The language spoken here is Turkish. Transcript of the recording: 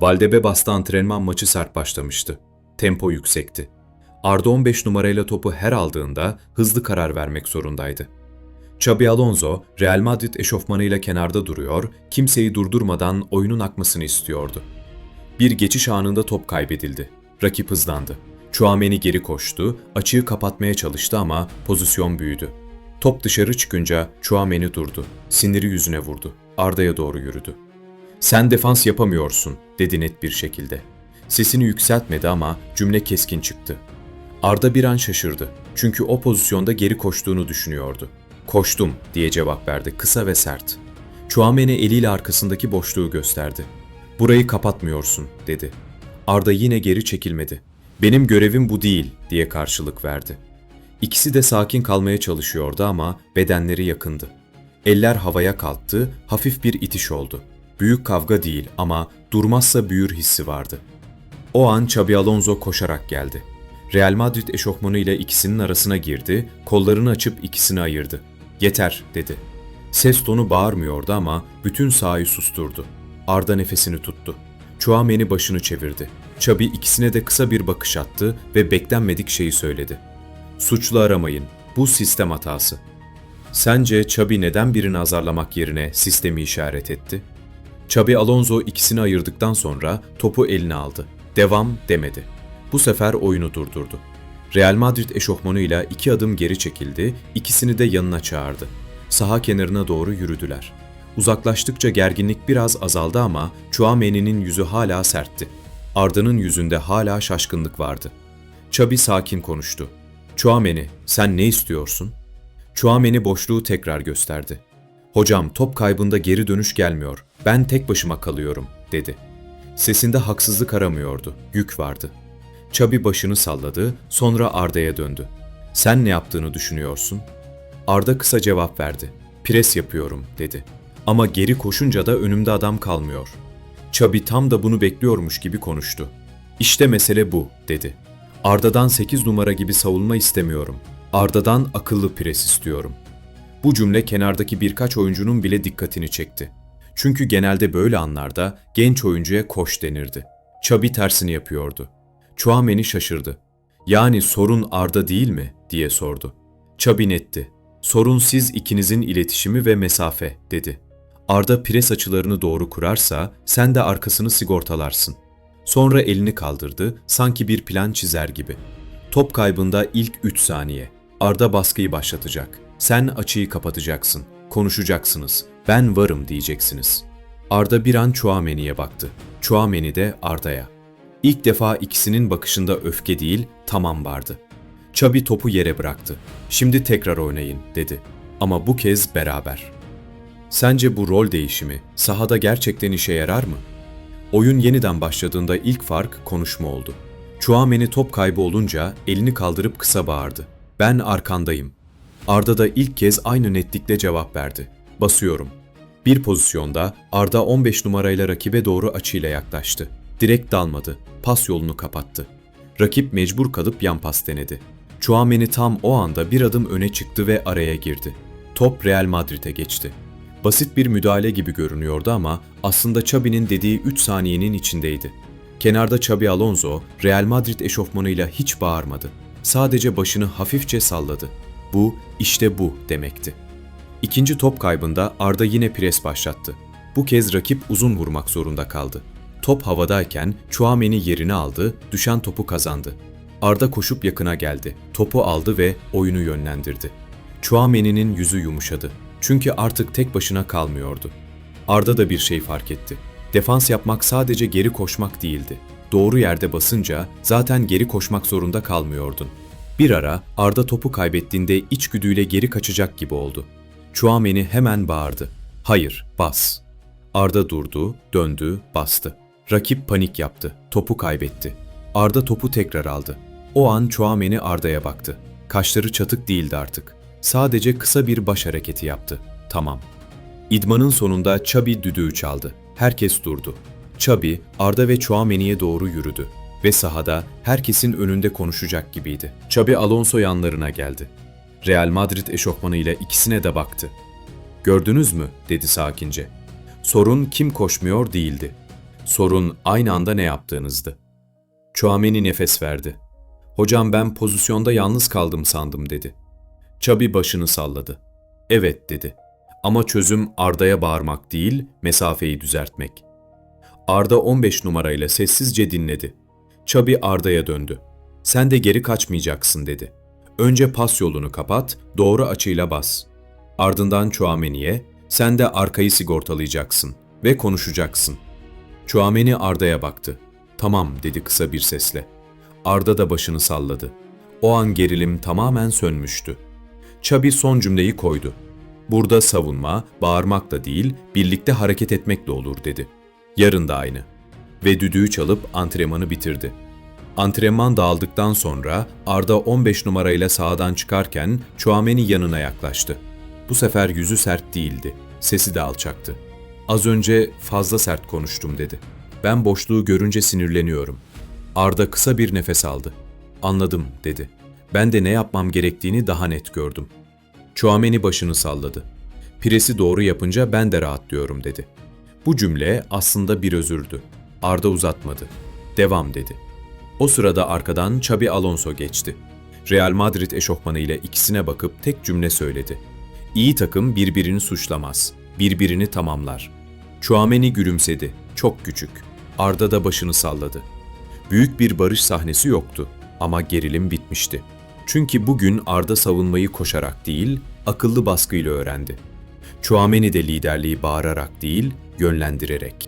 Valdebebas'ta antrenman maçı sert başlamıştı. Tempo yüksekti. Arda 15 numarayla topu her aldığında hızlı karar vermek zorundaydı. Xabi Alonso, Real Madrid eşofmanıyla kenarda duruyor, kimseyi durdurmadan oyunun akmasını istiyordu. Bir geçiş anında top kaybedildi. Rakip hızlandı. Chouameni geri koştu, açığı kapatmaya çalıştı ama pozisyon büyüdü. Top dışarı çıkınca Chouameni durdu. Siniri yüzüne vurdu. Arda'ya doğru yürüdü. Sen defans yapamıyorsun, dedi net bir şekilde. Sesini yükseltmedi ama cümle keskin çıktı. Arda bir an şaşırdı. Çünkü o pozisyonda geri koştuğunu düşünüyordu. Koştum diye cevap verdi kısa ve sert. Chouameni eliyle arkasındaki boşluğu gösterdi. Burayı kapatmıyorsun dedi. Arda yine geri çekilmedi. Benim görevim bu değil diye karşılık verdi. İkisi de sakin kalmaya çalışıyordu ama bedenleri yakındı. Eller havaya kalktı, hafif bir itiş oldu. Büyük kavga değil ama durmazsa büyür hissi vardı. O an Xabi Alonso koşarak geldi. Real Madrid eşofmanıyla ikisinin arasına girdi, kollarını açıp ikisini ayırdı. Yeter dedi. Ses tonu bağırmıyordu ama bütün sahayı susturdu. Arda nefesini tuttu. Chouameni başını çevirdi. Xabi ikisine de kısa bir bakış attı ve beklenmedik şeyi söyledi. Suçlu aramayın. Bu sistem hatası. Sence Xabi neden birini azarlamak yerine sistemi işaret etti? Xabi Alonso ikisini ayırdıktan sonra topu eline aldı. Devam demedi. Bu sefer oyunu durdurdu. Real Madrid eşofmanıyla iki adım geri çekildi, ikisini de yanına çağırdı. Saha kenarına doğru yürüdüler. Uzaklaştıkça gerginlik biraz azaldı ama Chouameni'nin yüzü hala sertti. Arda'nın yüzünde hala şaşkınlık vardı. Xabi sakin konuştu. Chouameni, sen ne istiyorsun? Chouameni boşluğu tekrar gösterdi. Hocam top kaybında geri dönüş gelmiyor. Ben tek başıma kalıyorum, dedi. Sesinde haksızlık aramıyordu, yük vardı. Çabi başını salladı, sonra Arda'ya döndü. Sen ne yaptığını düşünüyorsun? Arda kısa cevap verdi. Pres yapıyorum, dedi. Ama geri koşunca da önümde adam kalmıyor. Çabi tam da bunu bekliyormuş gibi konuştu. İşte mesele bu, dedi. Arda'dan 8 numara gibi savunma istemiyorum. Arda'dan akıllı pres istiyorum. Bu cümle kenardaki birkaç oyuncunun bile dikkatini çekti. Çünkü genelde böyle anlarda genç oyuncuya koş denirdi. Çabi tersini yapıyordu. Chouameni şaşırdı. Yani sorun Arda değil mi diye sordu. Çabi netti. Sorun siz ikinizin iletişimi ve mesafe dedi. Arda pres açılarını doğru kurarsa sen de arkasını sigortalarsın. Sonra elini kaldırdı sanki bir plan çizer gibi. Top kaybında ilk 3 saniye. Arda baskıyı başlatacak. Sen açıyı kapatacaksın. Konuşacaksınız. Ben varım diyeceksiniz. Arda bir an Chouameni'ye baktı. Chouameni de Arda'ya. İlk defa ikisinin bakışında öfke değil, tamam vardı. Çabi topu yere bıraktı. Şimdi tekrar oynayın dedi. Ama bu kez beraber. Sence bu rol değişimi sahada gerçekten işe yarar mı? Oyun yeniden başladığında ilk fark konuşma oldu. Chouameni top kaybı olunca elini kaldırıp kısa bağırdı. Ben arkandayım. Arda da ilk kez aynı netlikle cevap verdi. Basıyorum. Bir pozisyonda Arda 15 numarayla rakibe doğru açıyla yaklaştı. Direkt dalmadı. Pas yolunu kapattı. Rakip mecbur kalıp yan pas denedi. Chouameni tam o anda bir adım öne çıktı ve araya girdi. Top Real Madrid'e geçti. Basit bir müdahale gibi görünüyordu ama aslında Xabi'nin dediği 3 saniyenin içindeydi. Kenarda Xabi Alonso, Real Madrid eşofmanıyla hiç bağırmadı. Sadece başını hafifçe salladı. Bu, işte bu demekti. İkinci top kaybında Arda yine pres başlattı. Bu kez rakip uzun vurmak zorunda kaldı. Top havadayken Chouameni yerini aldı, düşen topu kazandı. Arda koşup yakına geldi. Topu aldı ve oyunu yönlendirdi. Chouameni'nin yüzü yumuşadı. Çünkü artık tek başına kalmıyordu. Arda da bir şey fark etti. Defans yapmak sadece geri koşmak değildi. Doğru yerde basınca zaten geri koşmak zorunda kalmıyordun. Bir ara Arda topu kaybettiğinde içgüdüyle geri kaçacak gibi oldu. Chouameni hemen bağırdı. Hayır, bas. Arda durdu, döndü, bastı. Rakip panik yaptı, topu kaybetti. Arda topu tekrar aldı. O an Chouameni Arda'ya baktı. Kaşları çatık değildi artık. Sadece kısa bir baş hareketi yaptı. Tamam. İdmanın sonunda Xabi düdüğü çaldı. Herkes durdu. Xabi, Arda ve Chouameni'ye doğru yürüdü ve sahada herkesin önünde konuşacak gibiydi. Xabi Alonso yanlarına geldi. Real Madrid eşofmanıyla ikisine de baktı. Gördünüz mü? dedi sakince. Sorun kim koşmuyor değildi. Sorun aynı anda ne yaptığınızdı. Chouameni nefes verdi. Hocam ben pozisyonda yalnız kaldım sandım dedi. Çabi başını salladı. Evet dedi. Ama çözüm Arda'ya bağırmak değil, mesafeyi düzeltmek. Arda 15 numarayla sessizce dinledi. Çabi Arda'ya döndü. Sen de geri kaçmayacaksın dedi. Önce pas yolunu kapat, doğru açıyla bas. Ardından Chouameni'ye, sen de arkayı sigortalayacaksın ve konuşacaksın. Chouameni Arda'ya baktı. Tamam dedi kısa bir sesle. Arda da başını salladı. O an gerilim tamamen sönmüştü. Çabi son cümleyi koydu. Burada savunma, bağırmak da değil, birlikte hareket etmekle olur dedi. Yarın da aynı. Ve düdüğü çalıp antrenmanı bitirdi. Antrenman dağıldıktan sonra Arda 15 numarayla sahadan çıkarken Chouameni yanına yaklaştı. Bu sefer yüzü sert değildi, sesi de alçaktı. Az önce fazla sert konuştum dedi. Ben boşluğu görünce sinirleniyorum. Arda kısa bir nefes aldı. Anladım dedi. Ben de ne yapmam gerektiğini daha net gördüm. Chouameni başını salladı. Piresi doğru yapınca ben de rahatlıyorum dedi. Bu cümle aslında bir özürdü. Arda uzatmadı. Devam dedi. O sırada arkadan Xabi Alonso geçti. Real Madrid eşofmanı ile ikisine bakıp tek cümle söyledi. İyi takım birbirini suçlamaz, birbirini tamamlar. Chouameni gülümsedi, çok küçük. Arda da başını salladı. Büyük bir barış sahnesi yoktu ama gerilim bitmişti. Çünkü bugün Arda savunmayı koşarak değil, akıllı baskıyla öğrendi. Chouameni de liderliği bağırarak değil, yönlendirerek.